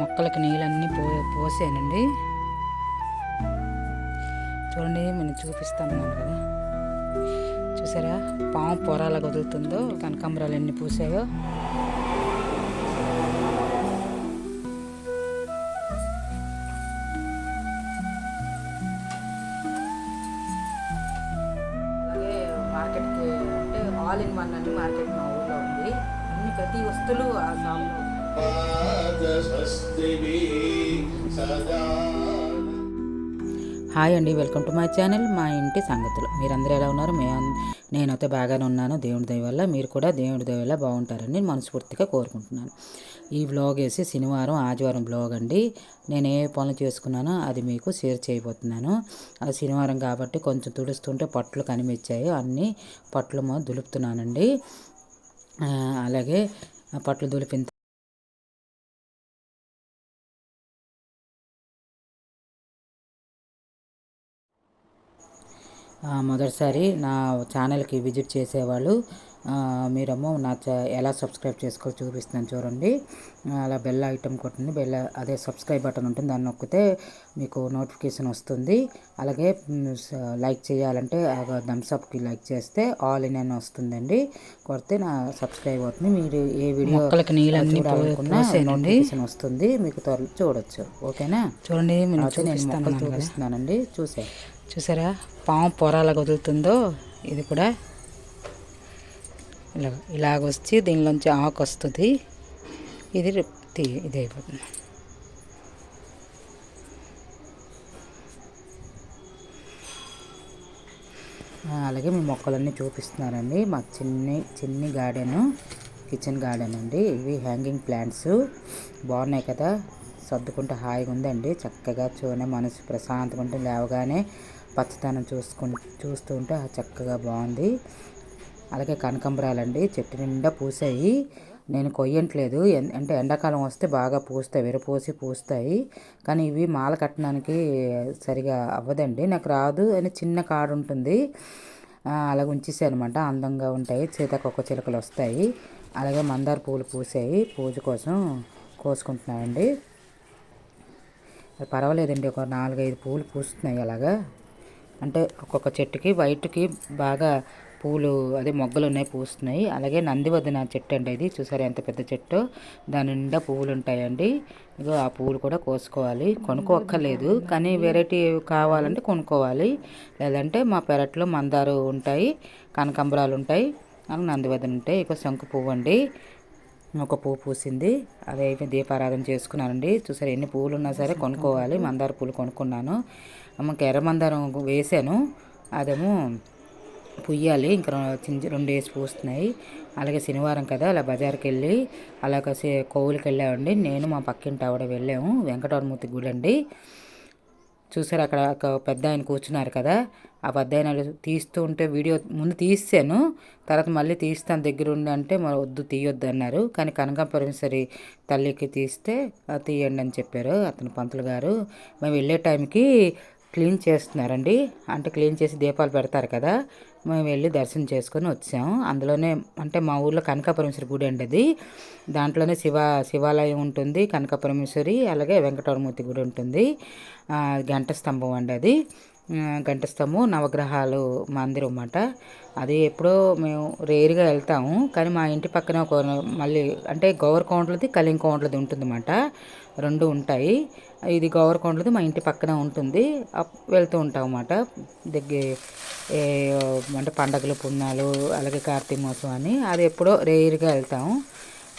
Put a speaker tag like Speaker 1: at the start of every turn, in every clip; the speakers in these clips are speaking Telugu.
Speaker 1: మొక్కలకి నీళ్ళన్నీ పో పోసానండి. చూడండి నేను చూపిస్తాను కదా. చూసారా? పాము పొరాల వదులుతుందో కనకాంబరాలు ఎన్ని పూసాయో. అలాగే మార్కెట్కి అంటే ఆల్ ఇన్ వన్ అని మార్కెట్ మా ఊళ్ళో ఉంది. అన్ని ప్రతి వస్తువులు ఆ షాప్లో హాయ్ అండి వెల్కమ్ టు మై ఛానల్ మా ఇంటి సంగతులు. మీరందరూ ఎలా ఉన్నారు? మే నేనైతే బాగానే ఉన్నాను. దేవుడి దయ వల్ల మీరు కూడా దేవుడి దయ వల్ల బాగుంటారని మనస్ఫూర్తిగా కోరుకుంటున్నాను. ఈ వ్లాగ్ వేసి శనివారం ఆదివారం బ్లాగ్ అండి. నేను ఏ పనులు చేసుకున్నానో అది మీకు షేర్ చేయబోతున్నాను. అది శనివారం కాబట్టి కొంచెం తుడుస్తుంటే పట్లు కనిపించాయి. అన్నీ పట్లు దులుపుతున్నానండి. అలాగే పట్లు దులిపిన మొదటిసారి నా ఛానల్కి విజిట్ చేసేవాళ్ళు మీరేమో నా చ ఎలా సబ్స్క్రైబ్ చేసుకో చూపిస్తున్నాను చూడండి. అలా బెల్ ఐటమ్ కొట్టండి బెల్ అదే సబ్స్క్రైబ్ బటన్ ఉంటుంది దాన్ని నొక్కితే మీకు నోటిఫికేషన్ వస్తుంది. అలాగే లైక్ చేయాలంటే థమ్స్అప్కి లైక్ చేస్తే ఆల్ ఇన్ అని వస్తుందండి. కొడితే నా సబ్స్క్రైబ్ అవుతుంది. మీరు ఏ వీడియో చూడాలనుకున్నా నోటిఫికేషన్ వస్తుంది. మీకు త్వరలో చూడొచ్చు. ఓకేనా?
Speaker 2: చూడండి
Speaker 1: చూపిస్తున్నానండి. చూసే
Speaker 2: చూసారా? పాము పొరాల వదులుతుందో ఇది కూడా. ఇలా ఇలాగ వచ్చి దీనిలోంచి ఆకు వస్తుంది ఇది తీ ఇది అయిపోతుంది.
Speaker 1: అలాగే మీ మొక్కలన్నీ చూపిస్తున్నారండి. మా చిన్ని చిన్ని గార్డెను కిచెన్ గార్డెన్ అండి. ఇవి హ్యాంగింగ్ ప్లాంట్స్. బాగున్నాయి కదా. సర్దుకుంటే హాయిగా ఉందండి చక్కగా చూనే మనసు ప్రశాంతంగా ఉంటుంది లేవగానే పచ్చదనం చూసుకు చూస్తూ ఉంటే చక్కగా బాగుంది. అలాగే కనకంబరాలండి చెట్టు నిండా పూసాయి. నేను కొయ్యట్లేదు. ఎన్- అంటే ఎండాకాలం వస్తే బాగా పూస్తాయి విరపోసి పూస్తాయి. కానీ ఇవి మాల కట్టడానికి సరిగా అవ్వదండి. నాకు రాదు అని చిన్న కాడు ఉంటుంది ఆ, అలాగ అనమాట అందంగా ఉంటాయి. సీతాకొక్క చిలుకలు వస్తాయి. అలాగే మందార పూలు పూసాయి. పూజ కోసం కోసుకుంటున్నానండి. పర్వాలేదండి. ఒక నాలుగైదు పూలు పూస్తున్నాయి అలాగా. అంటే ఒక్కొక్క చెట్టుకి వైట్కి బాగా పూలు అదే మొగ్గలు ఉన్నాయి పూస్తున్నాయి. అలాగే నందివదన చెట్టు అండి ఇది. చూసారు ఎంత పెద్ద చెట్టు? దాని నిండా పువ్వులు ఉంటాయండి ఇగో ఆ పువ్వులు కూడా కోసుకోవాలి. కొనుక్కోక్కర్లేదు. కానీ వెరైటీ కావాలంటే కొనుక్కోవాలి. లేదంటే మా పెరట్లో మందారు ఉంటాయి కనకాంబరాలు ఉంటాయి అలాగే నందివదన ఉంటాయి. ఇక శంకు పువ్వు అండి ఒక పువ్వు పూసింది. అదే దీపారాధన చేసుకున్నానండి. చూసారు ఎన్ని పువ్వులు ఉన్నా సరే కొనుక్కోవాలి. మందార పూలు కొనుక్కున్నాను. అమ్మకి ఎర్ర మందారం వేసాను అదేమో పుయ్యాలి. ఇంకా చిన్న రెండు వేసి పూస్తున్నాయి. అలాగే శనివారం కదా అలా బజార్కి వెళ్ళి అలా కాసి కోవులకి వెళ్ళామండి. నేను మా పక్కింటి ఆవిడ వెళ్ళాము. వెంకటరమూర్తి గుడి అండి. చూసారు అక్కడ ఒక పెద్ద ఆయన కూర్చున్నారు కదా. ఆ పెద్ద ఆయన తీస్తూ ఉంటే వీడియో ముందు తీసాను. తర్వాత మళ్ళీ తీస్తాను దగ్గర ఉండి అంటే మరి వద్దు తీయొద్దు అన్నారు. కానీ కనక పరమేశ్వరి తల్లికి తీస్తే తీయండి అని చెప్పారు అతను పంతులు గారు. మేము వెళ్ళే టైంకి క్లీన్ చేస్తున్నారండి. అంటే క్లీన్ చేసి దీపాలు పెడతారు కదా. మేము వెళ్ళి దర్శనం చేసుకొని వచ్చాము అందులోనే అంటే మా ఊర్లో కనకపరమేశ్వరి గుడి అండి అది. దాంట్లోనే శివ శివాలయం ఉంటుంది కనకపరమేశ్వరి అలాగే వెంకటరమూర్తి గుడి ఉంటుంది. గంట స్తంభం అండి అది. ఆ, నవగ్రహాలు మందిరం అన్నమాట. అది ఎప్పుడో మేము రేరుగా వెళ్తాము. కానీ మా ఇంటి పక్కన ఒక మళ్ళీ అంటే గౌరకొండలది ఉంటుంది ఉంటుందన్నమాట. రెండు ఉంటాయి. ఇది గౌరకొండలది మా ఇంటి పక్కన ఉంటుంది. అప్- వెళ్తూ ఉంటాం అన్నమాట. దగ్గర అంటే పండగలు పుణ్యాలు అలాగే కార్తీక మాసం అని. అది ఎప్పుడో రేరుగా వెళ్తాము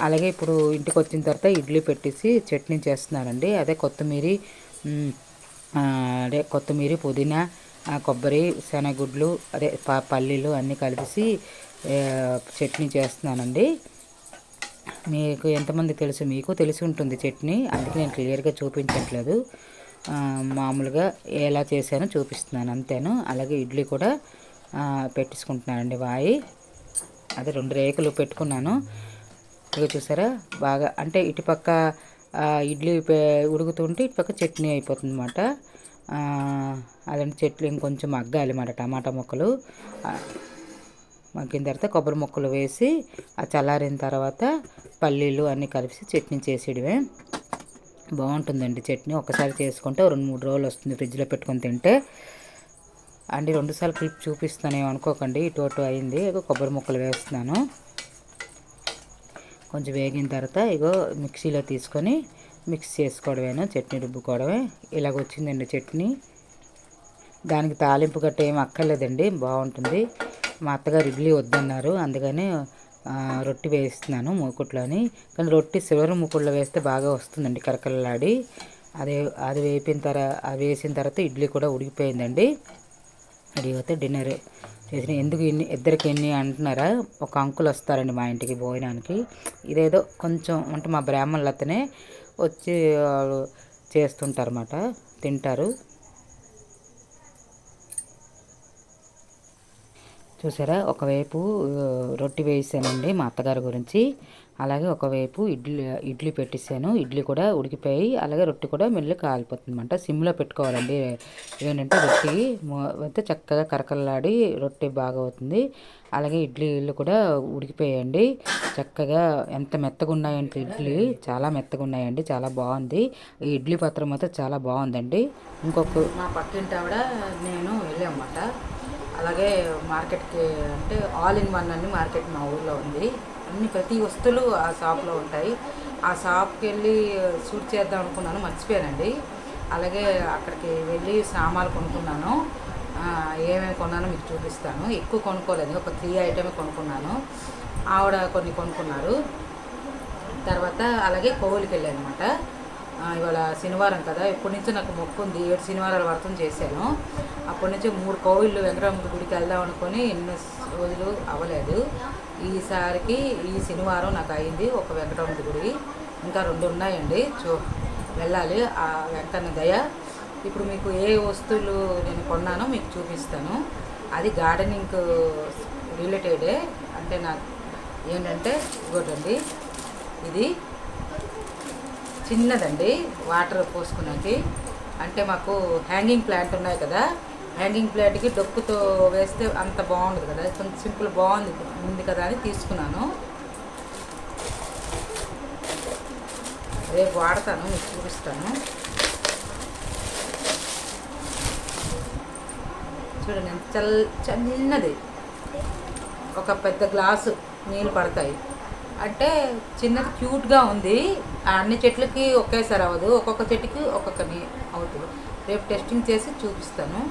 Speaker 1: అలాగే ఇప్పుడు ఇంటికి వచ్చిన తర్వాత ఇడ్లీ పెట్టేసి చట్నీ చేస్తున్నారండి. అదే కొత్తిమీర అదే కొత్తిమీర పుదీనా కొబ్బరి శనగగుడ్లు అదే ప పల్లీలు అన్నీ కలిపి చట్నీ చేస్తున్నానండి. మీకు ఎంతమంది తెలుసు? మీకు తెలిసి ఉంటుంది చట్నీ. అందుకే నేను క్లియర్గా చూపించట్లేదు. మామూలుగా ఎలా చేశానో చూపిస్తున్నాను. అంతేను. అలాగే ఇడ్లీ కూడా పెట్టించుకుంటున్నానండి వాయి. అదే రెండు రేకులు పెట్టుకున్నాను. ఇక చూసారా? బాగా అంటే ఇటుపక్క ఇడ్లీ ఉడుకుతుంటే ఇటుపక్క చట్నీ అయిపోతుంది అనమాట అదంటే చెట్లు ఇంకొంచెం మగ్గాలి అన్నమాట టమాటా ముక్కలు. మగ్గిన తర్వాత కొబ్బరి ముక్కలు వేసి ఆ చల్లారిన తర్వాత పల్లీలు అన్నీ కలిపి చట్నీ చేసేయడమే. బాగుంటుందండి చట్నీ. ఒకసారి చేసుకుంటే రెండు మూడు రోజులు వస్తుంది ఫ్రిడ్జ్లో పెట్టుకొని తింటే. అండి రెండుసార్లు క్లిప్ చూపిస్తాను అనుకోకండి ఇటు అటు అయింది. కొబ్బరి ముక్కలు వేస్తున్నాను. కొంచెం వేగిన తర్వాత ఇగో మిక్సీలో తీసుకొని మిక్స్ చేసుకోవడమేనా చట్నీ రుబ్బుకోవడమే. ఇలాగ వచ్చిందండి చట్నీ. దానికి తాలింపు గట్ట ఏం అక్కర్లేదండి బాగుంటుంది. మా అత్తగారు ఇడ్లీ వద్దన్నారు అందుకని రొట్టె వేస్తున్నాను మూకుట్లోని కానీ రొట్టె సిల్వర్ మూకుట్లో వేస్తే బాగా వస్తుందండి కరకరలాడి. అదే అది వేపిన తర్వాత అది వేసిన తర్వాత ఇడ్లీ కూడా ఉడికిపోయిందండి. అది అయితే డిన్నర్. చేసిన ఎందుకు ఇన్ని ఇద్దరికి ఎన్ని అంటున్నారా? ఒక అంకుల్ వస్తారండి మా ఇంటికి భోజనానికి. ఇదేదో కొంచెం అంటే మా బ్రాహ్మణులు అతనే వచ్చి వాళ్ళు చేస్తుంటారన్నమాట తింటారు. చూసారా? ఒకవైపు రొట్టి రొట్టె వేసానండి మా అత్తగారి గురించి. అలాగే ఒకవైపు ఇడ్లీ ఇడ్లీ పెట్టేసాను. ఇడ్లీ కూడా ఉడికిపోయి అలాగే రొట్టె కూడా మెల్లి కాలిపోతుంది అనమాట సిమ్లో పెట్టుకోవాలండి. ఏంటంటే రొట్టె అయితే చక్కగా కరకల్లాడి రొట్టె బాగా అవుతుంది అలాగే ఇడ్లీలు కూడా ఉడికిపోయాయండి. చక్కగా ఎంత మెత్తగా ఉన్నాయంటే ఇడ్లీ. చాలా మెత్తగా ఉన్నాయండి. చాలా బాగుంది. ఈ ఇడ్లీ పత్రం అయితే చాలా బాగుందండి. ఇంకొక మా పక్కింటి ఆవిడ నేను వెళ్ళామన్నమాట. అలాగే మార్కెట్కి అంటే ఆల్ ఇన్ వన్ అని మార్కెట్ మా ఊర్లో ఉంది. అన్ని ప్రతి వస్తువులు ఆ షాప్లో ఉంటాయి. ఆ షాప్కి వెళ్ళి షూట్ చేద్దాం అనుకున్నాను మర్చిపోయానండి. అలాగే అక్కడికి వెళ్ళి సామాన్లు కొనుక్కున్నాను. ఏమేమి కొన్నానో మీకు చూపిస్తాను. ఎక్కువ కొనుక్కోలేదు. ఒక త్రీ ఐటమే కొనుక్కున్నాను. ఆవిడ కొన్ని కొనుక్కున్నారు. తర్వాత అలాగే కోవులకి వెళ్ళాను అనమాట ఇవాళ శనివారం కదా ఇప్పటి నుంచి నాకు మొక్కు ఉంది ఏడు శనివారాల వ్రతం చేశాను. అప్పటి నుంచి మూడు కోవిళ్ళు వెంకటరామ గుడికి వెళ్దాం అనుకొని ఎన్నో రోజులు అవ్వలేదు. ఈసారికి ఈ శనివారం నాకు అయింది ఒక వెంకటరామ గుడి. ఇంకా రెండు ఉన్నాయండి. చూ వెళ్ళాలి. ఆ వెంకన్న దయ. ఇప్పుడు మీకు ఏ వస్తువులు నేను కొన్నానో మీకు చూపిస్తాను. అది గార్డెనింగ్ రిలేటెడే. అంటే నాకు ఏంటంటే ఇవ్వడండి ఇది చిన్నదండి వాటర్ పోసుకున్నది. అంటే మాకు హ్యాంగింగ్ ప్లాంట్ ఉన్నాయి కదా హ్యాంగింగ్ ప్లాంట్కి డొక్కుతో వేస్తే అంత బాగుండదు కదా కొంచెం సింపుల్ బాగుంది ఉంది కదా అని తీసుకున్నాను. రేపు వాడతాను మీకు చూపిస్తాను. చూడండి చల్ చిన్నది. ఒక పెద్ద గ్లాసు నీళ్ళు పడతాయి. అంటే చిన్నది క్యూట్గా ఉంది. అన్ని చెట్లకి ఒకేసారి అవ్వదు. ఒక్కొక్క చెట్టుకి ఒక్కొక్కని అవుతుంది. రేపు టెస్టింగ్ చేసి చూపిస్తాను.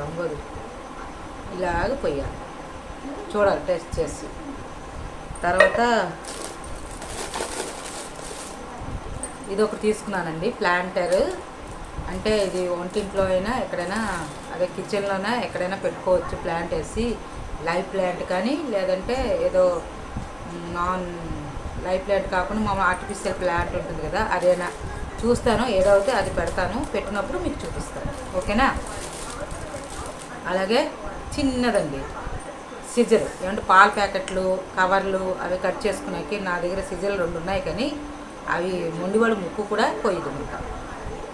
Speaker 1: రంగు ఇలాగ పోయాలి. చూడాలి టెస్ట్ చేసి. తర్వాత ఇది ఒకటి తీసుకున్నానండి. ప్లాంటర్. అంటే ఇది వంటింట్లో అయినా ఎక్కడైనా అదే కిచెన్లోనా ఎక్కడైనా పెట్టుకోవచ్చు ప్లాంట్ వేసి లైవ్ ప్లాంట్ కానీ లేదంటే ఏదో నాన్ లైవ్ ప్లాంట్ కాకుండా మా ఆర్టిఫిషియల్ ప్లాంట్ ఉంటుంది కదా అదేనా? చూస్తాను ఏదైతే అది పెడతాను పెట్టినప్పుడు మీకు చూపిస్తాను. ఓకేనా? అలాగే చిన్నదండి సిజర్. ఏమంటే పాల ప్యాకెట్లు కవర్లు అవి కట్ చేసుకునేకి నా దగ్గర సిజర్లు రెండు ఉన్నాయి కానీ అవి మొండివాడు ముక్కు కూడా పోయింది ఇంకా.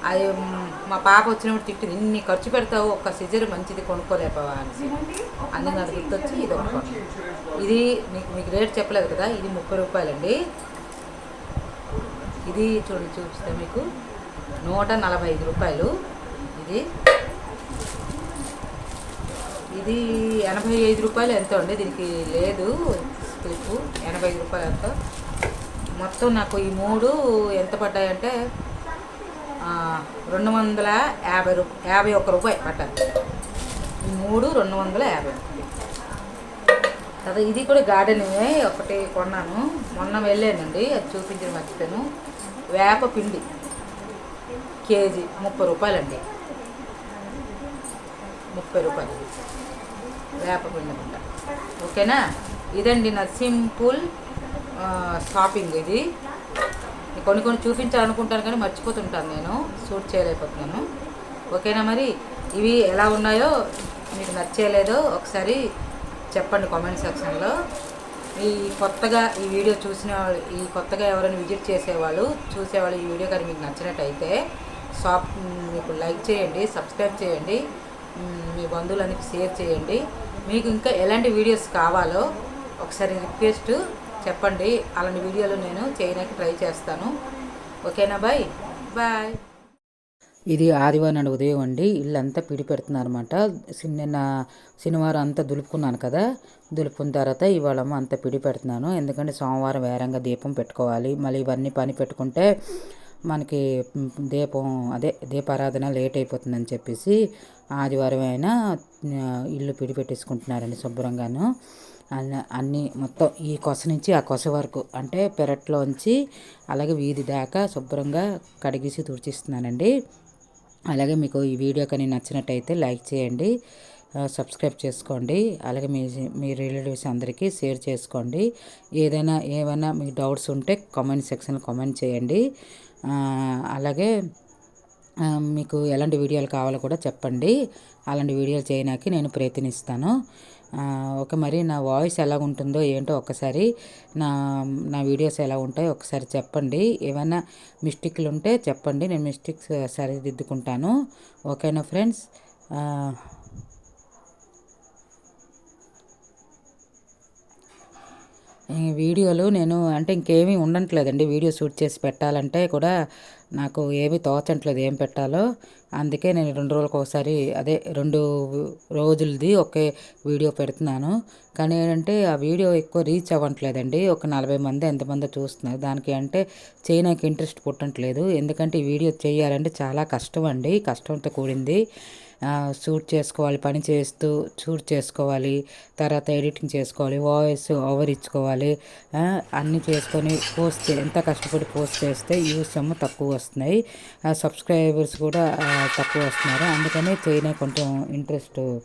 Speaker 1: అది మ్, పాప వచ్చినప్పుడు తిట్టింది. ఇన్ని ఖర్చు పెడతావు ఒక సిజర్ మంచిది కొనుక్కోలేపావా అనేసి. అందుకు నాకు గుర్తొచ్చి ఇది ఒక ఇది మీకు మీకు రేట్ చెప్పలేదు కదా ఇది ముప్పై రూపాయలండి. ఇది చూడండి చూపిస్తా మీకు. నూట నలభై ఐదు రూపాయలు. ఇది. ఇది ఎనభై ఐదు రూపాయలు ఎంతో అండి? దీనికి లేదు స్లిప్ ఎనభై ఐదు రూపాయలు ఎంతో? మొత్తం నాకు ఈ మూడు ఎంత పడ్డాయంటే రెండు వందల యాభై రూ యాభై ఒక్క రూపాయి పడ్డాయి ఈ మూడు రెండు వందల యాభై. కదా ఇది కూడా గార్డెనే ఒకటి కొన్నాను. మొన్న వెళ్ళానండి అది చూపించిన మర్చిపోయాను. వేప పిండి కేజీ ముప్పై రూపాయలండి. ముప్పై రూపాయలు. వేప పిండి అనమాట ఓకేనా? ఇదండి నా సింపుల్ షాపింగ్ ఇది. కొన్ని కొన్ని చూపించాలనుకుంటాను కానీ మర్చిపోతుంటాను నేను. షూట్ చేయలేకపోతున్నాను. ఓకేనా మరి? ఇవి ఎలా ఉన్నాయో మీకు నచ్చేలేదో ఒకసారి చెప్పండి కామెంట్ సెక్షన్లో. ఈ కొత్తగా ఈ వీడియో చూసిన వాళ్ళు ఈ కొత్తగా ఎవరైనా విజిట్ చేసేవాళ్ళు చూసేవాళ్ళు ఈ వీడియో కానీ మీకు నచ్చినట్టయితే షాప్ మీకు లైక్ చేయండి సబ్స్క్రైబ్ చేయండి మీ బంధువులకి షేర్ చేయండి. మీకు ఇంకా ఎలాంటి వీడియోస్ కావాలో ఒకసారి రిక్వెస్ట్ చెప్పండి. అలాంటి వీడియోలు నేను చేయడానికి ట్రై చేస్తాను. ఓకేనా బాయ్? బాయ్. ఇది ఆదివారం నాడు ఉదయం అండి. ఇల్లంతా పిడి పెడుతున్నారు అనమాట నిన్న శనివారం అంతా దులుపుకున్నాను కదా. దులుపుకున్న తర్వాత ఇవాళ అంతా పిడి పెడుతున్నాను ఎందుకంటే సోమవారం వేరంగా దీపం పెట్టుకోవాలి. మళ్ళీ ఇవన్నీ పని పెట్టుకుంటే మనకి దీపం అదే దీపారాధన లేట్ అయిపోతుందని చెప్పేసి ఆదివారం అయినా ఇల్లు పిడి పెట్టేసుకుంటున్నారండి శుభ్రంగాను. అన్న- అన్నీ మొత్తం ఈ కొస నుంచి ఆ కొస వరకు అంటే పెరట్లోంచి అలాగే వీధి దాకా శుభ్రంగా కడిగేసి తుడిచిస్తున్నానండి. అలాగే మీకు ఈ వీడియో కానీ నచ్చినట్టయితే లైక్ చేయండి సబ్స్క్రైబ్ చేసుకోండి అలాగే మీ మీ రిలేటివ్స్ అందరికీ షేర్ చేసుకోండి. ఏదైనా ఏమైనా మీకు డౌట్స్ ఉంటే కామెంట్ సెక్షన్లో కామెంట్ చేయండి. అలాగే మీకు ఎలాంటి వీడియోలు కావాలో కూడా చెప్పండి. అలాంటి వీడియోలు చేయడానికి నేను ప్రయత్నిస్తాను. ఒక ఓకే మరి నా వాయిస్ ఎలా ఉంటుందో ఏంటో ఒక్కసారి నా నా వీడియోస్ ఎలా ఉంటాయో ఒకసారి చెప్పండి. ఏమైనా మిస్టేక్లు ఉంటే చెప్పండి. నేను మిస్టేక్స్ సరిదిద్దుకుంటాను. ఓకేనా ఫ్రెండ్స్? ఈ వీడియోలు నేను అంటే ఇంకేమీ ఉండట్లేదండి. వీడియో షూట్ చేసి పెట్టాలంటే కూడా నాకు ఏమీ తోచట్లేదు ఏం పెట్టాలో. అందుకే నేను రెండు రోజులకు ఒకసారి అదే రెండు రోజులది ఒకే వీడియో పెడుతున్నాను. కానీ ఏంటంటే ఆ వీడియో ఎక్కువ రీచ్ అవ్వట్లేదండి. ఒక నలభై మంది ఎంతమంది చూస్తున్నారు. దానికి అంటే చేయడానికి ఇంట్రెస్ట్ పుట్టట్లేదు. ఎందుకంటే ఈ వీడియో చేయాలంటే చాలా కష్టం అండి. కష్టంతో కూడింది. షూట్ చేసుకోవాలి పని చేస్తూ షూట్ చేసుకోవాలి తర్వాత ఎడిటింగ్ చేసుకోవాలి వాయిస్ ఓవర్ ఇచ్చుకోవాలి అన్నీ చేసుకొని పోస్ట్ చే- ఎంత కష్టపడి పోస్ట్ చేస్తే వ్యూస్ ఏమో తక్కువ వస్తున్నాయి. సబ్స్క్రైబర్స్ కూడా తక్కువ వస్తున్నారు. అందుకని చేయనే కొంచెం ఇంట్రెస్ట్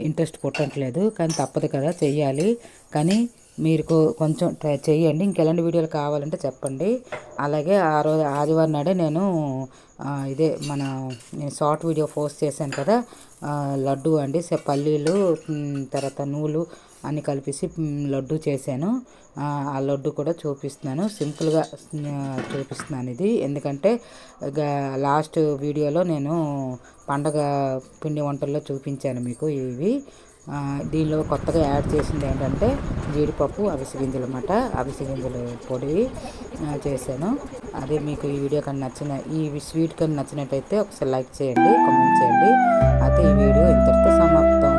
Speaker 1: ఇంట్రెస్ట్ పుట్టట్లేదు కానీ తప్పదు కదా చెయ్యాలి. కానీ మీరు కొంచెం ట్రై చేయండి ఇంకెలాంటి వీడియోలు కావాలంటే చెప్పండి. అలాగే ఆ రోజు ఆదివారం నాడే నేను ఇదే మన నేను షార్ట్ వీడియో పోస్ట్ చేశాను కదా లడ్డు అండి. సే- పల్లీలు తర్వాత నూలు అన్నీ కలిపేసి లడ్డు చేశాను. ఆ లడ్డు కూడా చూపిస్తున్నాను. సింపుల్గా చూపిస్తున్నాను ఇది. ఎందుకంటే లాస్ట్ వీడియోలో నేను పండగ పిండి వంటల్లో చూపించాను మీకు ఇవి. దీనిలో కొత్తగా యాడ్ చేసింది ఏంటంటే జీడిపప్పు అవిసె గింజలు అన్నమాట. అవిసె గింజలు పొడి చేశాను. అదే మీకు ఈ వీడియో కానీ నచ్చిన ఈ స్వీట్ కానీ నచ్చినట్టయితే ఒకసారి లైక్ చేయండి కామెంట్ చేయండి. అయితే ఈ వీడియో ఇంతటితో సమాప్తం.